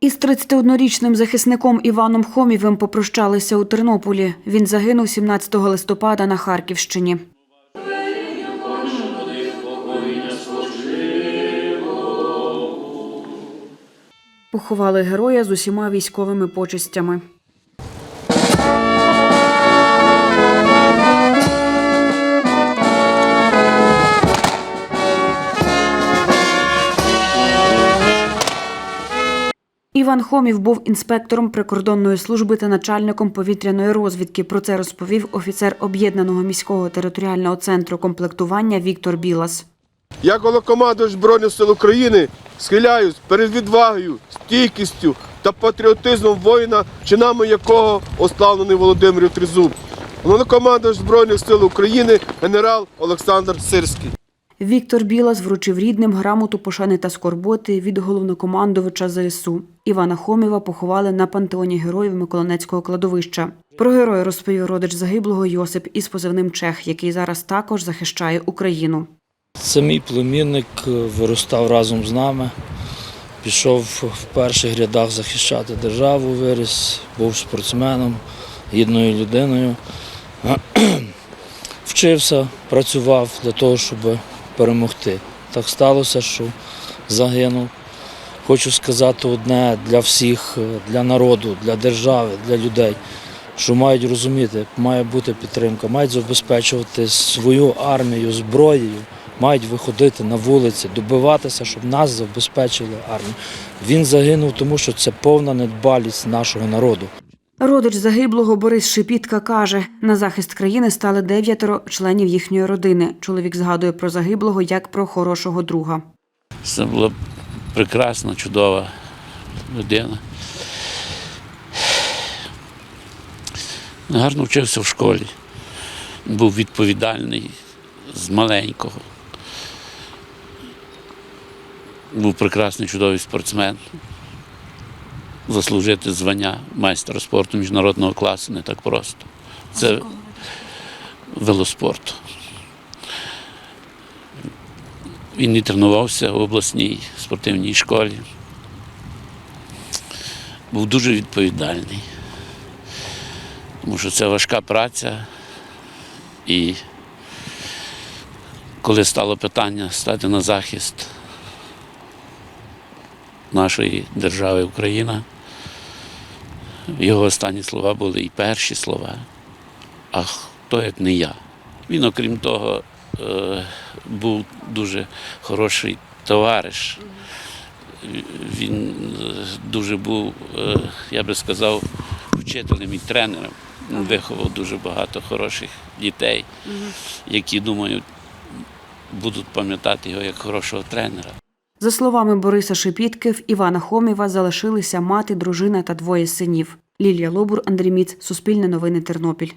Із 31-річним захисником Іваном Хомівим попрощалися у Тернополі. Він загинув 17 листопада на Харківщині. Поховали героя з усіма військовими почестями. Іван Хомів був інспектором прикордонної служби та начальником повітряної розвідки. Про це розповів офіцер об'єднаного міського територіального центру комплектування Віктор Білас. Я голокомандувач Збройних сил України схиляюсь перед відвагою, стійкістю та патріотизмом воїна, чинами якого ославлений Володимир Тризуб. Головнокомандувач Збройних сил України генерал Олександр Сирський. Віктор Білас вручив рідним грамоту пошани та скорботи від головнокомандувача ЗСУ. Івана Хоміва поховали на пантеоні героїв Миколаївського кладовища. Про героя розповів родич загиблого Йосип із позивним Чех, який зараз також захищає Україну. Це мій племінник е, виростав разом з нами. Пішов в перших рядах захищати державу, виріс, був спортсменом, гідною людиною. Вчився, працював для того, щоб перемогти. Так сталося, що загинув. Хочу сказати одне для всіх, е, для народу, для держави, для людей, що мають розуміти, має бути підтримка, мають забезпечувати свою армію зброєю, мають виходити на вулиці, добиватися, щоб нас забезпечили армію. Він загинув, тому що це повна недбалість нашого народу. Родич загиблого Борис Шипітка каже, на захист країни стали дев'ятеро членів їхньої родини. Чоловік згадує про загиблого як про хорошого друга. Це була прекрасна, чудова людина. Гарно вчився в школі. Був відповідальний з маленького. Був прекрасний, чудовий спортсмен. Заслужити звання майстра спорту міжнародного класу не так просто. Це велоспорт. Він і тренувався в обласній спортивній школі. Був дуже відповідальний, тому що це важка праця. І коли стало питання стати на захист нашої держави Україна, його останні слова були і перші слова. А хто як не я? Він, окрім того, е, був дуже хороший товариш. Він е, дуже був, е, я би сказав, вчителем і тренером. Він Виховав дуже багато хороших дітей, які, думаю, будуть пам'ятати його як хорошого тренера. За словами Бориса Шепітки, в Івана Хоміва залишилися мати, дружина та двоє синів. Лілія Лобур, Андрій Міц, Суспільне новини Тернопіль.